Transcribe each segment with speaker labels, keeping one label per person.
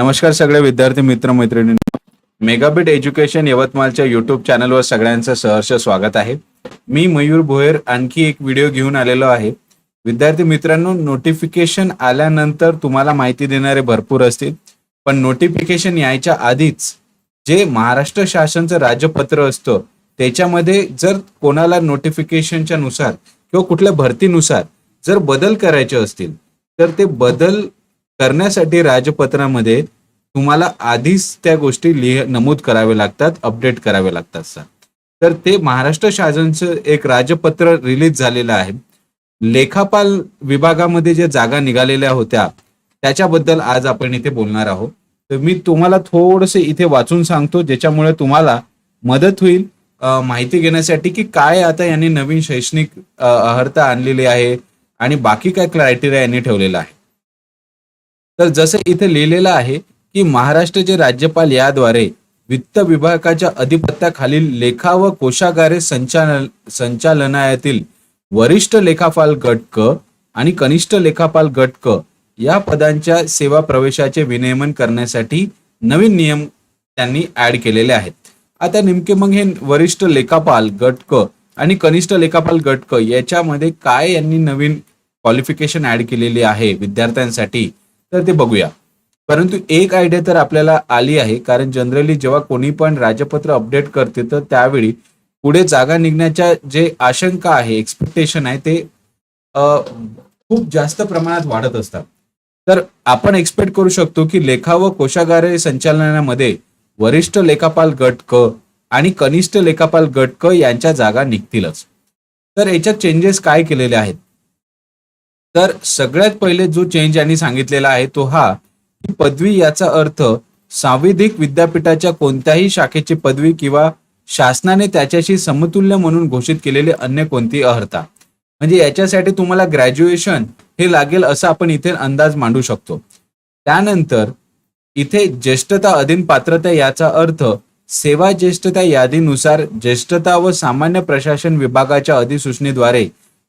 Speaker 1: नमस्कार सगळे विद्यार्थी मित्र मैत्रिणी मेगाबिट एज्युकेशन यवतमाळच्या युट्यूब चॅनलवर सगळ्यांचं सहर्ष स्वागत आहे. मी मयूर भोयर आणखी एक व्हिडिओ घेऊन आलेलो आहे. विद्यार्थी मित्रांनो नोटिफिकेशन आल्यानंतर तुम्हाला माहिती देणारे भरपूर असतील. पण नोटिफिकेशन यायच्या आधीच जे महाराष्ट्र शासनचं राज्यपत्र असतं त्याच्यामध्ये जर कोणाला नोटिफिकेशनच्या नुसार किंवा कुठल्या भरतीनुसार जर बदल करायचे असतील तर ते बदल करण्यासाठी राजपत्रामध्ये तुम्हाला आधीच त्या गोष्टी लिह नमूद करावे लागतात अपडेट करावे लागतात सर तर ते महाराष्ट्र शासनचं एक राजपत्र रिलीज झालेलं आहे. लेखापाल विभागामध्ये ज्या जागा निघालेल्या होत्या त्याच्याबद्दल आज आपण इथे बोलणार आहोत. तर मी तुम्हाला थोडस इथे वाचून सांगतो ज्याच्यामुळे तुम्हाला मदत होईल माहिती घेण्यासाठी की काय आता यांनी नवीन शैक्षणिक अर्हता आणलेली आहे आणि बाकी काय क्रायटेरिया यांनी ठेवलेला आहे तर जसं इथे लिहिलेलं आहे की महाराष्ट्राचे राज्यपाल याद्वारे वित्त विभागाच्या अधिपत्याखालील लेखा व कोशागारे संचालन संचालनालयातील वरिष्ठ लेखापाल गटक आणि कनिष्ठ लेखापाल गटक या पदांच्या सेवा प्रवेशाचे विनियमन करण्यासाठी नवीन नियम त्यांनी ऍड केलेले आहेत. आता नेमके मग हे वरिष्ठ लेखापाल गटक आणि कनिष्ठ लेखापाल गटक याच्यामध्ये काय यांनी नवीन क्वालिफिकेशन ऍड केलेली आहे विद्यार्थ्यांसाठी? तर ते बघूया. परंतु एक आयडिया तर आपल्याला आली आहे कारण जनरली जेव्हा कोणी पण राजपत्र अपडेट करते तर त्यावेळी पुढे जागा निघण्याच्या जे आशंका आहे एक्सपेक्टेशन आहे ते खूप जास्त प्रमाणात वाढत असतात. तर आपण एक्सपेक्ट करू शकतो की लेखा व कोशागारे संचालनामध्ये वरिष्ठ लेखापाल गट क आणि कनिष्ठ लेखापाल गट क यांच्या जागा निघतीलच. तर याच्यात चेंजेस काय केलेले आहेत? तर सगळ्यात पहिले जो चेंज यांनी सांगितलेला आहे तो हा की पदवी याचा अर्थ सांविधिक विद्यापीठाच्या कोणत्याही शाखेची पदवी किंवा शासनाने त्याच्याशी समतुल्य म्हणून घोषित केलेले अन्य कोणती अर्हता म्हणजे याच्यासाठी तुम्हाला ग्रॅज्युएशन हे लागेल असं आपण इथे अंदाज मांडू शकतो. त्यानंतर इथे ज्येष्ठता अधीन पात्रता याचा अर्थ सेवा ज्येष्ठता यादीनुसार ज्येष्ठता व सामान्य प्रशासन विभागाच्या अधिसूचनेद्वारे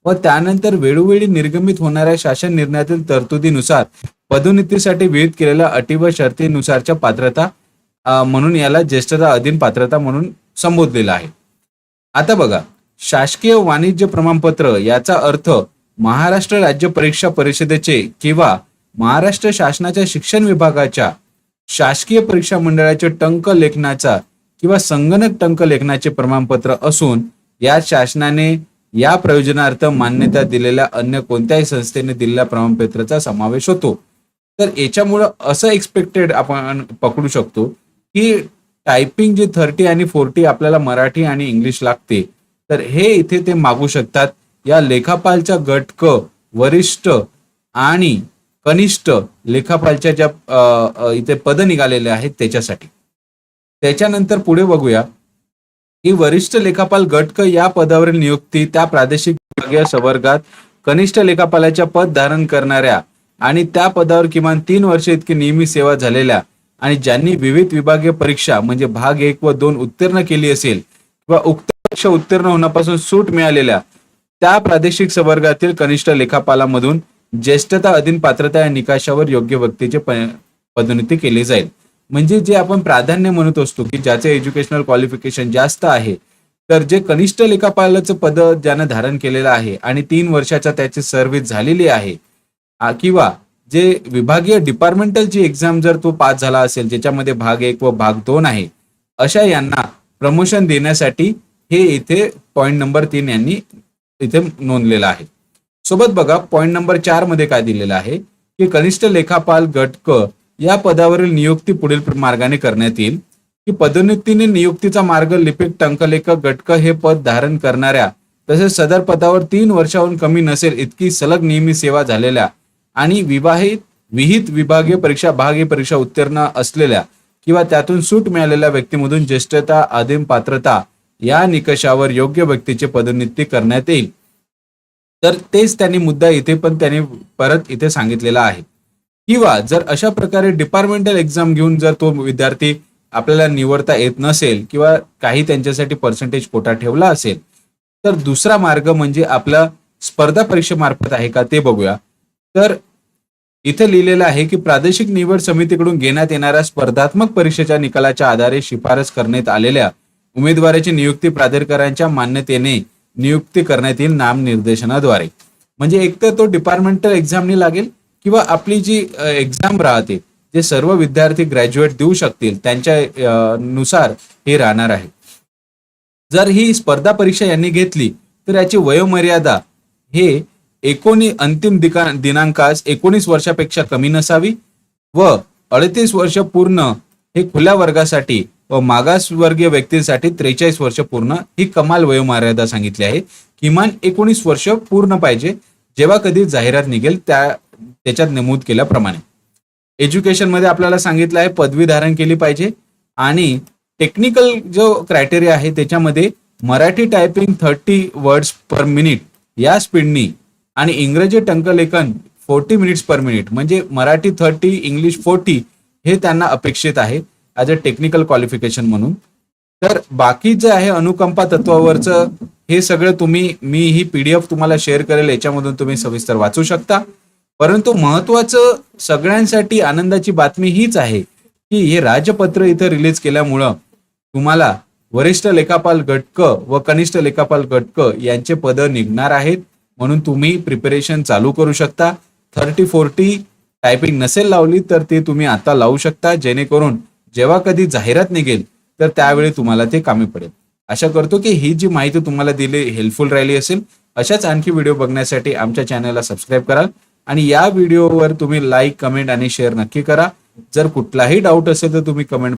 Speaker 1: व त्यानंतर वेळोवेळी निर्गमित होणाऱ्या शासन निर्णयातील तरतुदीनुसार पदोन्नतीसाठी विहित केलेल्या अटी व शर्तीनुसारच्या पात्रता म्हणून याला ज्येष्ठता अधीन पात्रता म्हणून संबोधलेलं आहे. आता बघा शासकीय वाणिज्य प्रमाणपत्र याचा अर्थ महाराष्ट्र राज्य परीक्षा परिषदेचे किंवा महाराष्ट्र शासनाच्या शिक्षण विभागाच्या शासकीय परीक्षा मंडळाचे टंक लेखनाचा किंवा संगणक टंक लेखनाचे प्रमाणपत्र असून या शासनाने या प्रयोजनार्थ मान्यता दिलेल्या अन्य कोणत्याही संस्थेने दिलेल्या प्रमाणपत्राचा समावेश होतो. तर याच्यामुळं असं एक्सपेक्टेड आपण पकडू शकतो की टायपिंग जे थर्टी आणि फोर्टी आपल्याला मराठी आणि इंग्लिश लागते तर हे इथे ते मागू शकतात. या लेखापालच्या गट क वरिष्ठ आणि कनिष्ठ लेखापालच्या ज्या इथे पद निघालेले आहेत त्याच्यासाठी. त्याच्यानंतर पुढे बघूया. ही वरिष्ठ लेखापाल गटक या पदावरील नियुक्ती त्या प्रादेशिक विभागीय संवर्गात कनिष्ठ लेखापालाच्या पद धारण करणाऱ्या आणि त्या पदावर किमान तीन वर्ष इतकी नियमित सेवा झालेल्या आणि ज्यांनी विविध विभागीय परीक्षा म्हणजे भाग एक व दोन उत्तीर्ण केली असेल किंवा उक्त परीक्षा उत्तीर्ण होण्यापासून सूट मिळालेल्या त्या प्रादेशिक संवर्गातील कनिष्ठ लेखापालामधून ज्येष्ठता अधीन पात्रता या निकाशावर योग्य व्यक्तीचे पदोन्नती केली जाईल. म्हणजे जे आपण प्राधान्य म्हणत असतो की ज्याचे एज्युकेशनल क्वालिफिकेशन जास्त आहे तर जे कनिष्ठ लेखापालाचं पद ज्यानं धारण केलेलं आहे आणि तीन वर्षाच्या त्याची सर्व्हिस झालेली आहे किंवा जे विभागीय डिपार्टमेंटलची एक्झाम जर तो पास झाला असेल ज्याच्यामध्ये भाग एक व भाग दोन आहे अशा यांना प्रमोशन देण्यासाठी हे इथे पॉईंट नंबर तीन यांनी इथे नोंदलेलं आहे. सोबत बघा पॉईंट नंबर चारमध्ये काय दिलेलं आहे की कनिष्ठ लेखापाल गट क या पदावरील नियुक्ती पुढील मार्गाने करण्यात येईल. की पदोन्नतीने नियुक्तीचा मार्ग लिपिक टंकलेखक गटक हे पद धारण करणाऱ्या तसेच सदर पदावर तीन वर्षाहून कमी नसेल इतकी सलग नियमित सेवा झालेल्या आणि विवाहित विहित विभागीय परीक्षा भागीय परीक्षा उत्तीर्ण असलेल्या किंवा त्यातून सूट मिळालेल्या व्यक्तीमधून ज्येष्ठता आदिम पात्रता या निकषावर योग्य व्यक्तीची पदोन्नती करण्यात येईल. तर तेच त्यांनी मुद्दा इथे पण त्यांनी परत इथे सांगितलेला आहे. किंवा जर अशा प्रकारे डिपार्टमेंटल एक्झाम घेऊन जर तो विद्यार्थी आपल्याला निवडता येत नसेल किंवा काही त्यांच्यासाठी पर्सेंटेज कोटा ठेवला असेल तर दुसरा मार्ग म्हणजे आपला स्पर्धा परीक्षेमार्फत आहे का ते बघूया. तर इथे लिहिलेलं आहे की प्रादेशिक निवड समितीकडून घेण्यात येणाऱ्या स्पर्धात्मक परीक्षेच्या निकालाच्या आधारे शिफारस करण्यात आलेल्या उमेदवाराची नियुक्ती प्राधिकरणाच्या मान्यतेने नियुक्ती करण्यात येईल नामनिर्देशनाद्वारे. म्हणजे एक तर तो डिपार्टमेंटल एक्झामनी लागेल किंवा आपली जी एक्झाम राहते जे सर्व विद्यार्थी ग्रॅज्युएट देऊ शकतील त्यांच्या नुसार हे राहणार आहे. जर ही स्पर्धा परीक्षा यांनी घेतली तर याची वयोमर्यादा हे एकोणी अंतिम दिका दिनांकास एकोणीस वर्षापेक्षा कमी नसावी व अडतीस वर्ष पूर्ण हे खुल्या वर्गासाठी व मागासवर्गीय व्यक्तींसाठी त्रेचाळीस वर्ष पूर्ण ही कमाल वयोमर्यादा सांगितली आहे. किमान एकोणीस वर्ष पूर्ण पाहिजे. जेव्हा कधी जाहिरात निघेल त्या त्याच्यात नमूद केल्याप्रमाणे. एज्युकेशनमध्ये आपल्याला सांगितलं आहे पदवी धारण केली पाहिजे आणि टेक्निकल जो क्रायटेरिया आहे त्याच्यामध्ये Marathi typing thirty words per minute या स्पीडनी आणि इंग्रजी टंकलेखन फोर्टी मिनिट्स पर मिनिट म्हणजे मराठी थर्टी इंग्लिश फोर्टी हे त्यांना अपेक्षित आहे ॲज अ टेक्निकल क्वालिफिकेशन म्हणून. तर बाकी जे आहे अनुकंपा तत्वावरचं हे सगळं तुम्ही मी ही पीडीएफ तुम्हाला शेअर करेल याच्यामधून तुम्ही सविस्तर वाचू शकता. परंतु महत्वाचं सगळ्यांसाठी आनंदाची बातमी हीच आहे की हे राजपत्र इथं रिलीज केल्यामुळं तुम्हाला वरिष्ठ लेखापाल गटक व कनिष्ठ लेखापाल गटक यांचे पद निघणार आहेत. म्हणून तुम्ही प्रिपरेशन चालू करू शकता. थर्टी फोर्टी टायपिंग नसेल लावली तर ते तुम्ही आता लावू शकता. जेणेकरून जेव्हा कधी जाहिरात निघेल तर त्यावेळी तुम्हाला ते कामी पडेल. आशा करतो की ही जी माहिती तुम्हाला दिली हेल्पफुल राहिली असेल अशाच आणखी व्हिडिओ बघण्यासाठी आमच्या चॅनलला सबस्क्राईब कराल. आणि या व्हिडिओवर तुम्ही लाईक कमेंट आणि शेअर नक्की करा. जर कुठलाही डाऊट असेल तर तुम्ही कमेंट